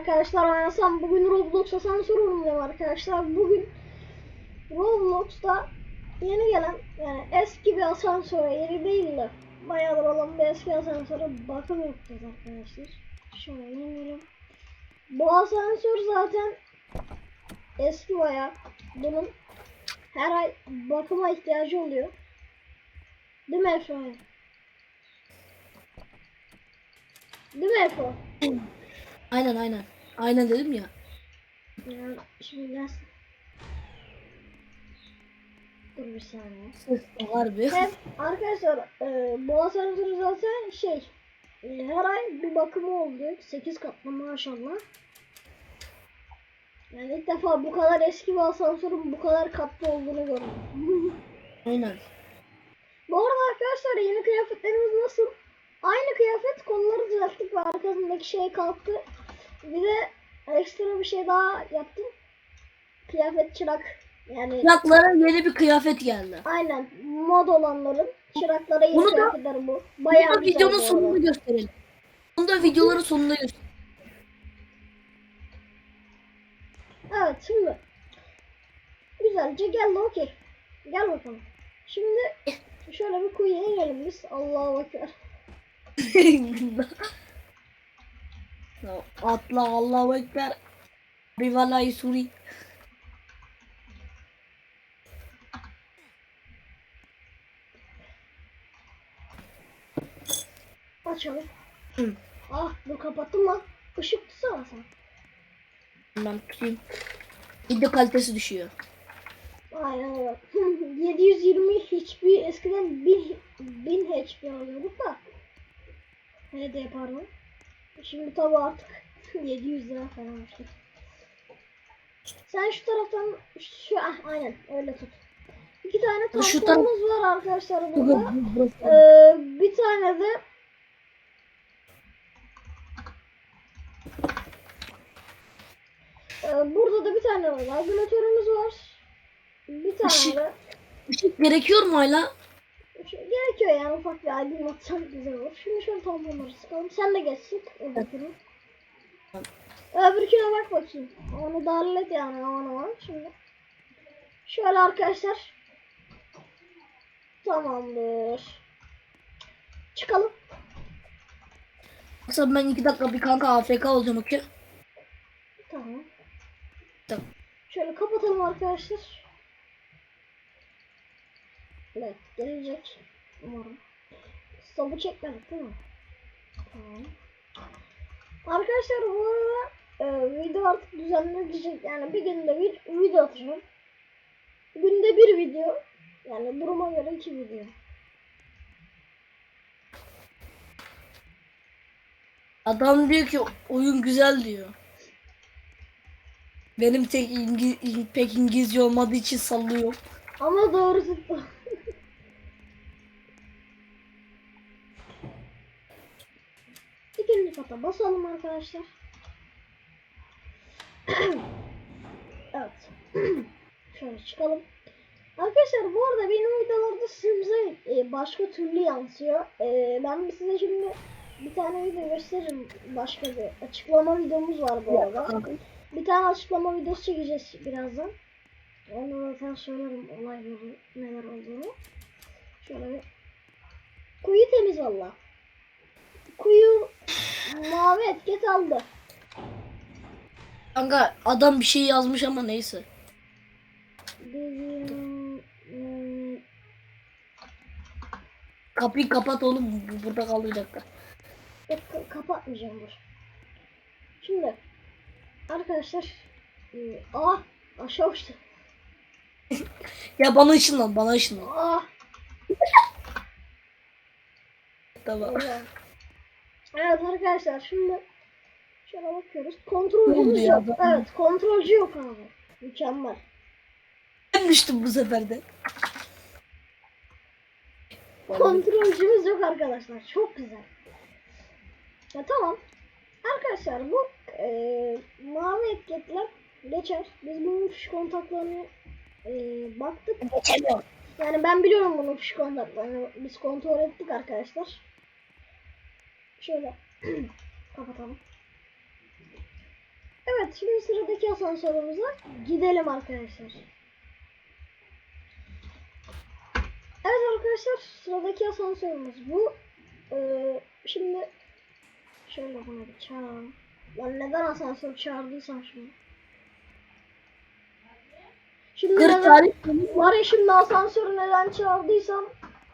arkadaşlar oynasam bugün Roblox'a asansör oynayacağım arkadaşlar. Bugün Roblox'ta yeni gelen yani eski bir asansöre yeni değil de bayağıdır olan bir eski asansöre bakım yapacağız arkadaşlar. Şöyle inelim. Bu asansör zaten eski bayağı. Bunun her ay bakıma ihtiyacı oluyor. Değil mi Efraim? Değil mi Efo? Aynen aynen. Aynen dedim ya. Şimdi gelsin. Dur bir saniye. Bir. Hem arkadaşlar e, zaten şey e, her ay bir bakımı oluyor. 8 katlı maşallah. Yani ilk defa bu kadar eski bir asansörün bu kadar katlı olduğunu gördüm. Aynen. bu arada arkadaşlar yeni kıyafetlerimiz nasıl? Aynı kıyafet kolları düzelttik ve arkasındaki şey kalktı. Bir de ekstra bir şey daha yaptım. Kıyafet çırak. Yani Çıraklara yeni bir kıyafet geldi. aynen mod olanların çıraklara yeni Bunu da- kıyafetler bu. Bunu Bayağı da güzel videonun bu arada. gösterelim. Bunu da videoların sonunda gösterelim. Evet şimdi. Güzelce geldi okey. Gel bakalım. Şimdi şöyle bir kuyuya inelim biz. Allah'a ekber. Atla Allahu Ekber. Bir vallahi suri. Açalım. Hı. Ah dur kapattım lan. Işık tutsana sen. Ben tutayım. Video kalitesi düşüyor. Aynen öyle. 720 hiçbir eskiden 1000 1000 HP alıyorduk da. HD pardon. Şimdi tabi artık 700 lira falan işte. Sen şu taraftan şu ah, aynen öyle tut. İki tane tamponumuz var arkadaşlar burada. Ee, bir tane de Ee, burada da bir tane regülatörümüz var. Bir tane Işık. de Işık gerekiyor mu hala? Yani ufak bir aydınlatsan güzel olur. Şimdi şöyle tamponları sıkalım. Sen de geçsin öbürkünü. Öbürküne bak bakayım. Onu da hallet yani aman aman. Şimdi şöyle arkadaşlar. Tamamdır. Çıkalım. Yoksa ben iki dakika bir kanka AFK olacağım okey. Tamam. Tamam. Şöyle kapatalım arkadaşlar. Evet gelecek. Umarım. Stop'u çekmedik değil mi? Tamam. Arkadaşlar bu arada e, video artık düzenlenecek. Yani bir günde bir video atacağım. Günde bir video. Yani duruma göre iki video. Adam diyor ki oyun güzel diyor. Benim tek İngi- pek İngilizce olmadığı için sallıyor. Ama doğru tuttu. İkinci kata basalım arkadaşlar. evet. Şöyle çıkalım. Arkadaşlar bu arada benim videolarda size e, başka türlü yansıyor. E, ben size şimdi bir tane video gösteririm. Başka bir açıklama videomuz var bu arada. Bir tane açıklama videosu çekeceğiz birazdan. Onu zaten söylerim olayları neler olduğunu. Şöyle bir. Kuyu temiz valla. Kuyu mavi etiket aldı. Kanka adam bir şey yazmış ama neyse. Hmm, Kapıyı kapat oğlum bu burada kaldı bir dakika. kapatmayacağım dur. Şimdi arkadaşlar hmm, ah aşağı uçtu. Ya bana ışınlan bana ışınlan. Ah Tamam. Evet arkadaşlar şimdi şöyle bakıyoruz. Kontrolcümüz yok. Evet kontrolcü yok abi. Mükemmel. Ben düştüm bu sefer de. Kontrolcümüz yok arkadaşlar. Çok güzel. Ya tamam. Arkadaşlar bu eee mavi etiketler geçer. Biz bunun fiş kontaklarını eee, baktık. Geçemiyorum. Yani ben biliyorum bunun fiş kontaklarını. Biz kontrol ettik arkadaşlar. Şöyle kapatalım. Evet şimdi sıradaki asansörümüze gidelim arkadaşlar. Evet arkadaşlar sıradaki asansörümüz bu. Ee, şimdi şöyle bunu bir çağıralım. Lan neden asansör çağırdıysam şimdi. Şimdi neden, var ya şimdi asansörü neden çağırdıysam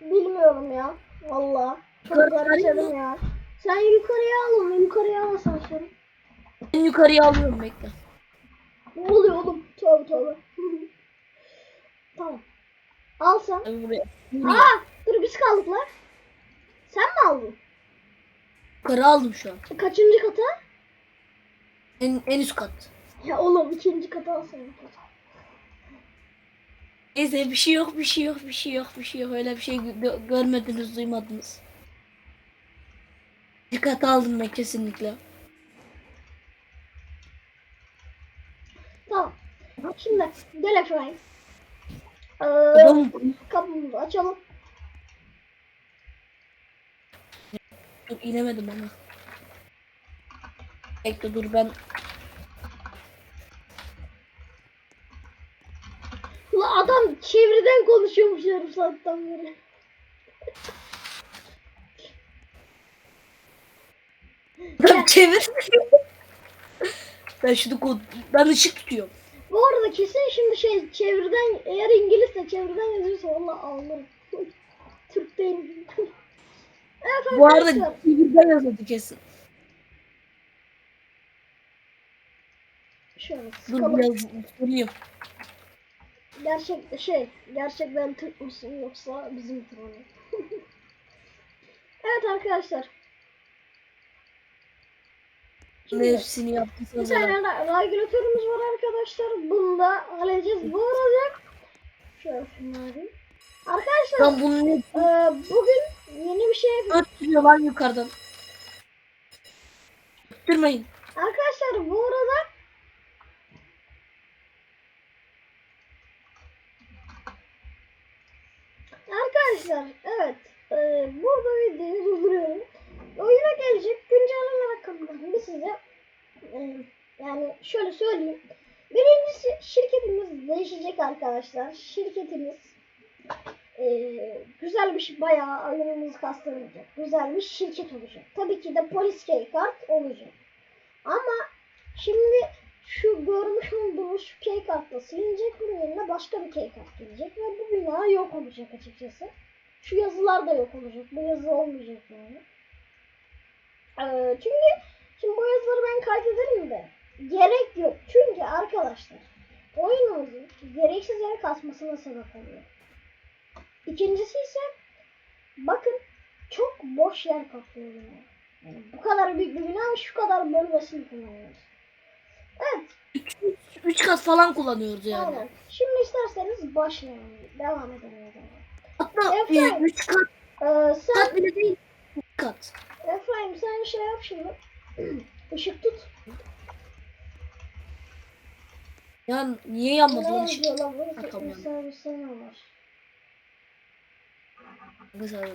bilmiyorum ya. Valla. Çok garipsedim ya. Sen yukarıya al onu yukarıya al asansörü. en yukarıya alıyorum bekle. Ne oluyor oğlum? Tövbe tövbe. tamam. Al sen. Abi buraya. Aa, dur biz kaldık lan. Sen mi aldın? Yukarı aldım şu an. Kaçıncı kata? En, en üst kat. Ya oğlum ikinci kata alsana. Neyse bir şey yok bir şey yok bir şey yok bir şey yok öyle bir şey gö- görmediniz duymadınız. Dikkat aldım ben kesinlikle. Tamam. Şimdi gel Efraim. Ee, kapımızı açalım. dur inemedim ama. Bekle dur ben Ulan adam çevreden konuşuyormuş yarım saatten beri. Ben çevir. ben şunu kod ben ışık tutuyorum. Bu arada kesin şimdi şey çevirden eğer İngilizce çevirden yazıyorsa valla alırım. Türk değilim. evet Bu arada çevirden yazıyordu kesin. Şöyle Dur biraz sorayım. Gerçek şey gerçekten Türk müsün yoksa bizim troll. evet arkadaşlar. Şimdi Hepsini bir tane regülatörümüz var arkadaşlar. Bunu da halledeceğiz. Bu olacak. Şöyle şunları. Arkadaşlar Lan bunun ne e, bugün yeni bir şey öttürüyor lan yukarıdan. Öttürmeyin. Arkadaşlar bu arada Arkadaşlar evet e, burada videoyu durduruyorum. Oyuna gelecek güncelleme yani şöyle söyleyeyim. Birincisi şirketimiz değişecek arkadaşlar. Şirketimiz e, güzel bir şey bayağı alımımız kastırılacak. Güzel bir şirket olacak. Tabii ki de polis kart olacak. Ama şimdi şu görmüş olduğumuz şu key kartla silinecek bunun yerine başka bir key kart gelecek ve bu bina yok olacak açıkçası. Şu yazılar da yok olacak. Bu yazı olmayacak yani. Ee, çünkü şimdi bu yazıları ben kaydederim de gerek yok. Çünkü arkadaşlar oyunumuzun gereksiz yere kasmasına sebep oluyor. İkincisi ise bakın çok boş yer kaplıyor. Yani bu kadar büyük bir bina şu kadar bölmesini kullanıyoruz. Evet. 3 kat falan kullanıyoruz yani. Aynen. Şimdi isterseniz başlayalım. Devam edelim. Hatta Efendim? 3 kat, Ee, sen kat bile değil. 3 kat. Efendim sen şey yap şimdi. Işık tut. Ya niye yanmadı lan ışık? Ha, tamam. insan bir sene var. Mesela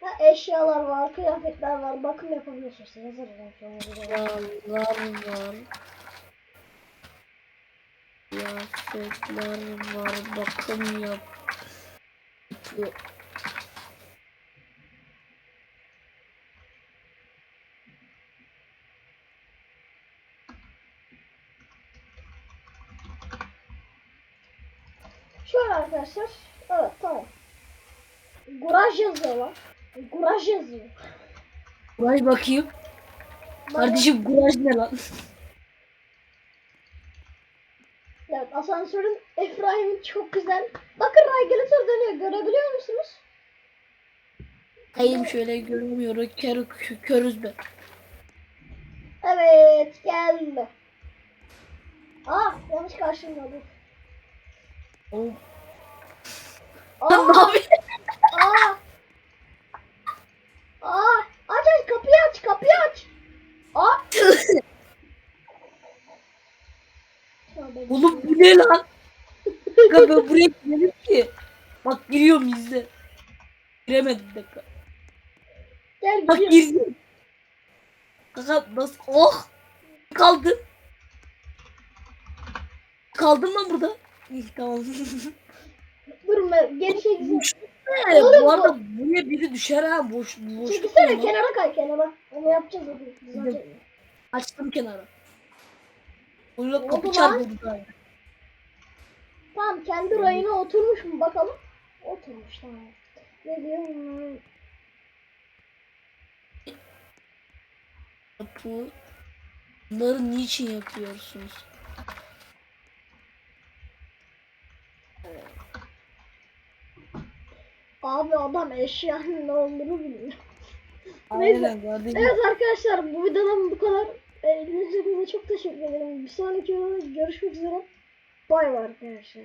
Ha, eşyalar var, kıyafetler var. Bakım yapabiliyorsunuz. De. yağlar var. Kıyafetler var. Bakım yap. Yok. Şöyle arkadaşlar. Evet tamam. Garaj yazıyor lan. Garaj yazıyor. Buraya bakayım. Kardeşim garaj ne lan? Evet asansörün Efraim'in çok güzel. Bakın regülatör dönüyor. Görebiliyor musunuz? Hayır şöyle görmüyorum. Kör, kö- körüz be. Evet geldi. Aa yanlış karşılamadım. Oğlum. Aa, ne yapıyorsun? aa. Aa aç aç kapıyı aç kapıyı aç. Aa. Oğlum bu ne lan? Kanka buraya girelim ki. Bak giriyorum izle. Giremedim dakika. Gel Bak gir. girdim. Kanka nasıl? Oh! kaldı. Kaldım lan burada. İyi tamam. Ben geri çekilsene. Evet, Oğlum bu arada buraya biri düşer ha boş boş. Çekilsene kenara kay kenara. Onu yapacağız hadi. Zaten. Açtım kenara. Oyuna kapı çarpıldı. Tamam kendi rayına oturmuş mu bakalım. Oturmuş tamam. Ne diyor? Kapı. Bunları niçin yapıyorsunuz? Abi adam eşyanın ne olduğunu bilmiyor. Neyse. Evet arkadaşlar bu videodan bu kadar. Ee, İzlediğiniz için çok teşekkür ederim. Bir sonraki videoda görüşmek üzere. Bay bay arkadaşlar.